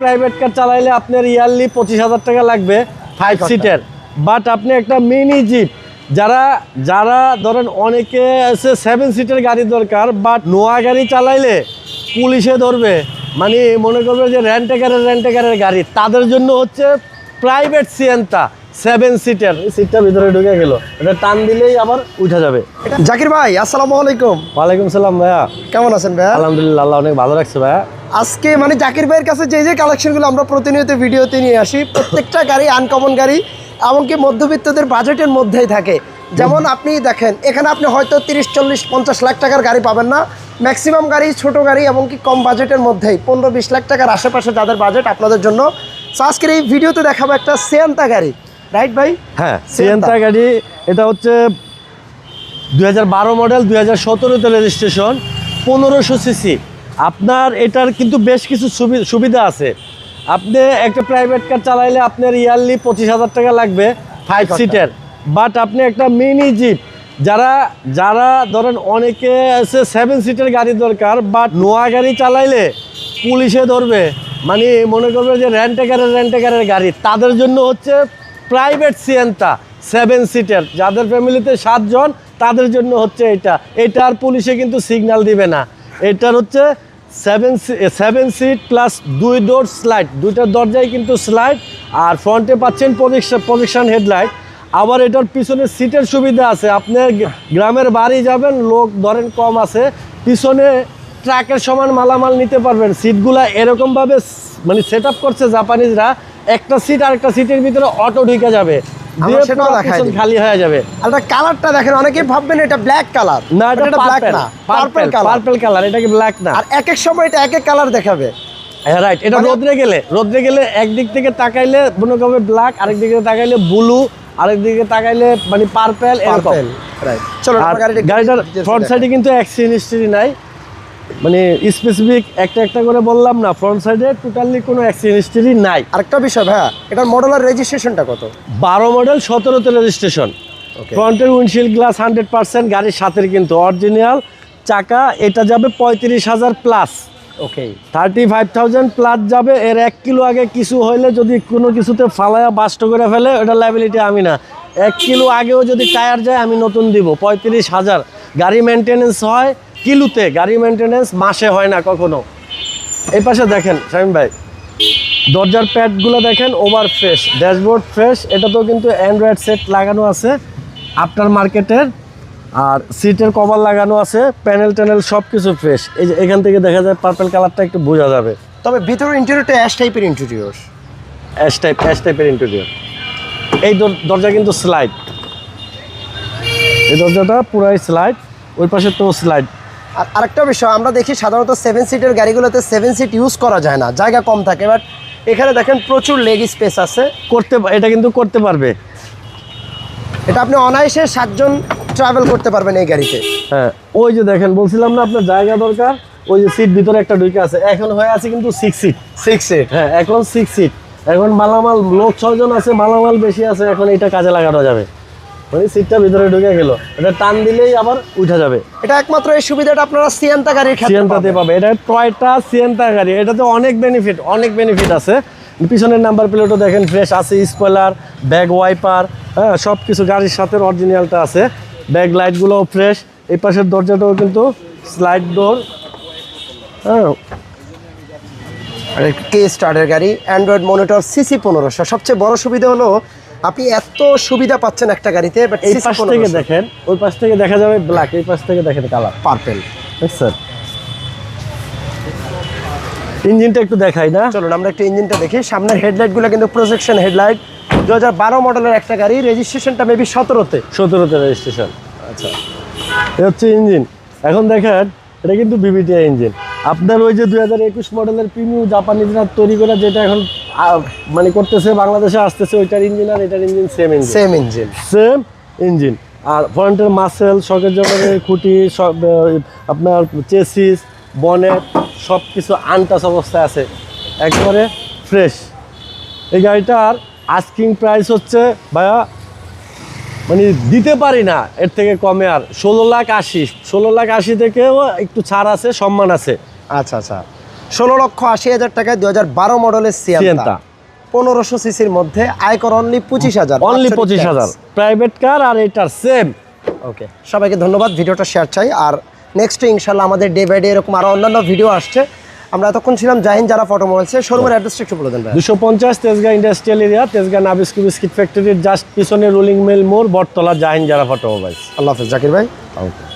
Private car চালাইলে আপনার yearly পঁচিশ হাজার টাকা লাগবে ফাইভ সিটের বাট আপনি একটা মিনি জিপ যারা যারা ধরেন অনেকে আছে সেভেন সিটের গাড়ি দরকার বাট নোয়া গাড়ি চালাইলে পুলিশে ধরবে। মানে মনে করবে যে রেন্টেকারের রেন্টেকারের গাড়ি। তাদের জন্য হচ্ছে প্রাইভেট সিয়েন্তা সেভেন সিটের সিটটা ভিতরে ঢুকে গেল। এটা টান দিলেই আবার উঠা যাবে। জাকির ভাই আসসালামু আলাইকুম। ওয়ালাইকুম সালাম ভাইয়া। কেমন আছেন ভাইয়া? আলহামদুলিল্লাহ আল্লাহ অনেক ভালো রাখছে ভাইয়া। আজকে মানে জাকির ভাইয়ের কাছে যে যে কালেকশনগুলো আমরা প্রতিনিয়ত ভিডিওতে নিয়ে আসি প্রত্যেকটা গাড়ি আনকমন গাড়ি এমনকি মধ্যবিত্তদের বাজেটের মধ্যেই থাকে। যেমন আপনি দেখেন এখানে আপনি হয়তো তিরিশ চল্লিশ পঞ্চাশ লাখ টাকার গাড়ি পাবেন না। ম্যাক্সিমাম গাড়ি ছোট গাড়ি এমনকি কম বাজেটের মধ্যেই পনেরো বিশ লাখ টাকার আশেপাশে যাদের বাজেট আপনাদের জন্য। আজকের এই ভিডিওতে দেখাবো একটা সেয়ান্তা গাড়ি। রাইট ভাই? হ্যাঁ। সিয়েন্তা গাড়ি এটা হচ্ছে দুই হাজার বারো মডেল দুই হাজার সতেরোতে রেজিস্ট্রেশন পনেরোশো সিসি আপনার এটার কিন্তু বেশ কিছু সুবি- সুবিধা আছে। আপনি একটা প্রাইভেট কার চালাইলে আপনার ইয়ারলি পঁচিশ হাজার টাকা লাগবে ফাইভ। সিটের বাট আপনি একটা মিনি জিপ যারা যারা ধরেন অনেকে আছে সেভেন সিটের গাড়ি দরকার বাট নোয়া গাড়ি চালাইলে পুলিশে ধরবে। মানে মনে করবে যে রেন্টেকারের রেন্টেকারের গাড়ি। তাদের জন্য হচ্ছে প্রাইভেট সিয়েন্তা সেভেন সিটের যাদের ফ্যামিলিতে সাতজন তাদের জন্য হচ্ছে এটা। এটা আর পুলিশে কিন্তু সিগন্যাল দিবে না। এটার হচ্ছে সেভেন সেভেন সিট প্লাস দুই ডোর স্লাইড দুইটার দরজায় কিন্তু স্লাইড আর ফ্রন্টে পাচ্ছেন প্রজেকশন প্রজেকশন হেডলাইট আবার এটার পিছনে সিটের সুবিধা আছে। আপনি গ্রামের বাড়ি যাবেন, লোক ধরেন কম আছে, পিছনে ট্রাকের সমান মালামাল নিতে পারবেন। সিটগুলা এরকমভাবে মানে সেট করছে জাপানিজরা একটা সিট আর একটা সিটের ভিতরে অটো ঢুকে যাবে। দিয়ে সেটাও দেখাই খালি হয়ে যাবে। আর এটা কালারটা দেখেন অনেকেই ভাববেন এটা ব্ল্যাক কালার না এটা ব্ল্যাক না purple purple colour purple colour এটা কি ব্ল্যাক না? আর এক এক সময় এটা এক এক কালার দেখাবে। হ্যাঁ রাইট এটা মানে- রোদ্রে গেলে রোদ্রে গেলে একদিক থেকে তাকাইলে মনে করবে ব্ল্যাক আরেক দিকে তাকাইলে ব্লু আরেক দিকে তাকাইলে মানে পার্পল এরকম। রাইট চলো গাড়িটার ফ্রন্ট সাইডে কিন্তু অ্যাক্সিডেন্ট হিস্ট্রি নাই। মানে স্পেসিফিক একটা একটা করে বললাম না ফ্রন্ট সাইডে টোটালি কোনো অ্যাক্সিডেন্ট নাই। আরেকটা বিষয় ভাইয়া এটার মডেলের রেজিস্ট্রেশনটা কত? বারো মডেল সতেরোতে রেজিস্ট্রেশন ফ্রন্টের উইন্ডশিল্ড গ্লাস হান্ড্রেড পার্সেন্ট গাড়ির সাথে কিন্তু অরিজিনাল চাকা এটা যাবে পঁয়ত্রিশ হাজার plus okay thirty five thousand plus যাবে এর এক কিলো আগে কিছু হইলে যদি কোনো কিছুতে ফালায়া বাস্ট করে ফেলে ওটা লাইবিলিটি আমি না। এক কিলো আগেও যদি টায়ার যায় আমি নতুন দিব পঁয়ত্রিশ হাজার। গাড়ি মেনটেনেন্স হয় কিলোতে গাড়ি মেনটেনেন্স মাসে হয় না কখনো। এই পাশে দেখেন শামিম ভাই দরজার প্যাডগুলো দেখেন ওভার ফ্রেশ ড্যাশবোর্ড ফ্রেশ এটাতেও কিন্তু অ্যান্ড্রয়েড সেট লাগানো আছে আফটার মার্কেটের আর সিটের কভার লাগানো আছে প্যানেল ট্যানেল সব কিছু ফ্রেশ এই যে এখান থেকে দেখা যায় পার্পেল কালারটা একটু বোঝা যাবে। তবে ভিতরের ইন্টেরিয়রটা অ্যাশ টাইপের ইন্টেরিয়র অ্যাশ টাইপ অ্যাশ টাইপের ইন্টেরিয়র এই দর- দরজা কিন্তু স্লাইড এই দরজাটা পুরাই স্লাইড ওই পাশে তো স্লাইড আর আরেকটা বিষয় আমরা দেখি সাধারণত সেভেন সিটের গাড়িগুলোতে সেভেন সিট ইউজ করা যায় না জায়গা কম থাকে বাট এখানে দেখেন প্রচুর লেগ স্পেস আছে। করতে এটা কিন্তু করতে পারবে। এটা আপনি অনায়াসে সাতজন ট্রাভেল করতে পারবেন এই গাড়িতে। হ্যাঁ ওই যে দেখেন বলছিলাম না আপনার জায়গা দরকার ওই যে সিট ভিতরে একটা ঢুকে আছে। এখন হয়ে আছে কিন্তু সিক্স সিট সিক্স সিট হ্যাঁ এখন সিক্স সিট এখন মালামাল লোক ছয়জন আছে মালামাল বেশি আছে এখন এটা কাজে লাগানো যাবে। মানে সিটটা ভিতরে ঢুকে গেল। এটা টান দিলেই আবার উঠা যাবে। এটা একমাত্র এই সুবিধাটা আপনারা সিয়ান্তা গাড়ির ক্ষেত্রে সিয়েন্তাতে পাবে। এটা টয়টা সিয়েন্তা গাড়ি? এটাতে অনেক বেনিফিট অনেক বেনিফিট আছে। পিছনের নাম্বার প্লেটও দেখেন ফ্রেশ আছে স্পয়লার ব্যাগ ওয়াইপার হ্যাঁ সব কিছু গাড়ির সাথে অরিজিনালটা আছে। ব্যাগ লাইটগুলোও ফ্রেশ এই পাশের দরজাটাও কিন্তু স্লাইড ডোর হ্যাঁ। আর কে স্টার্টের গাড়ি অ্যান্ড্রয়েড মনিটর সিসি পনেরোশো। সবচেয়ে বড় সুবিধা হলো আপনি এত সুবিধা পাচ্ছেন একটা গাড়িতে বাট এই পাশ থেকে দেখেন ওই পাশ থেকে দেখা যাবে ব্ল্যাক এই পাশ থেকে দেখেন কালার পার্পেল দেখছেন ইঞ্জিনটা একটু দেখাই না। চলুন আমরা একটু ইঞ্জিনটা দেখি। সামনের হেডলাইটগুলো কিন্তু প্রজেকশন হেডলাইট দু হাজার বারো মডেলের একটা গাড়ি রেজিস্ট্রেশনটা মেবি সতেরোতে। সতেরোতে রেজিস্ট্রেশন আচ্ছা। এ হচ্ছে ইঞ্জিন এখন দেখেন এটা কিন্তু বিবিটিআই ইঞ্জিন আপনার ওই যে দুই হাজার একুশ মডেলের প্রিমিয়াম জাপানিজরা তৈরি করা যেটা এখন মানে করতেছে বাংলাদেশে আসতেছে ওইটার ইঞ্জিন আর এটার engine same engine same engine same engine আর ফ্রন্টের মাসেল শকের জগতের খুঁটি সব আপনার চেসিস বনেট সব কিছু আনটাস অবস্থায় আছে। একবারে ফ্রেশ এই গাড়িটার আস্কিং প্রাইস হচ্ছে ভাইয়া মানে দিতে পারি না এর থেকে কমে আর। ষোলো লাখ আশি ষোলো লাখ আশি থেকেও একটু ছাড় আছে সম্মান আছে। আচ্ছা আচ্ছা। ষোলো লক্ষ আশি হাজার টাকায় দু হাজার বারো মডেলের সিয়েন্তা। পনেরোশো সিসির মধ্যে আয়কর অনলি পঁচিশ হাজার অনলি পঁচিশ হাজার। প্রাইভেট কার আর এটার সেম ওকে সবাইকে ধন্যবাদ ভিডিওটা শেয়ার চাই। আর নেক্সট ইনশাল্লাহ আমাদের ডে বাই ডে এরকম আরও অন্যান্য ভিডিও আসছে। আমরা এতক্ষণ ছিলাম জাহিন যারা ফটো মোবাইলসে শোরুমের অ্যাড্রেসটা একটু বলে দেন দুশো পঞ্চাশ Tejgaon industrial area Tejgaon Nabisco biscuit ফ্যাক্টরির জাস্ট পিছনে রুলিং মিল মোড় বটতলা জাহিন যারা ফটোমোবাইলস আল্লাহ হাফেজ জাকির ভাই। ওকে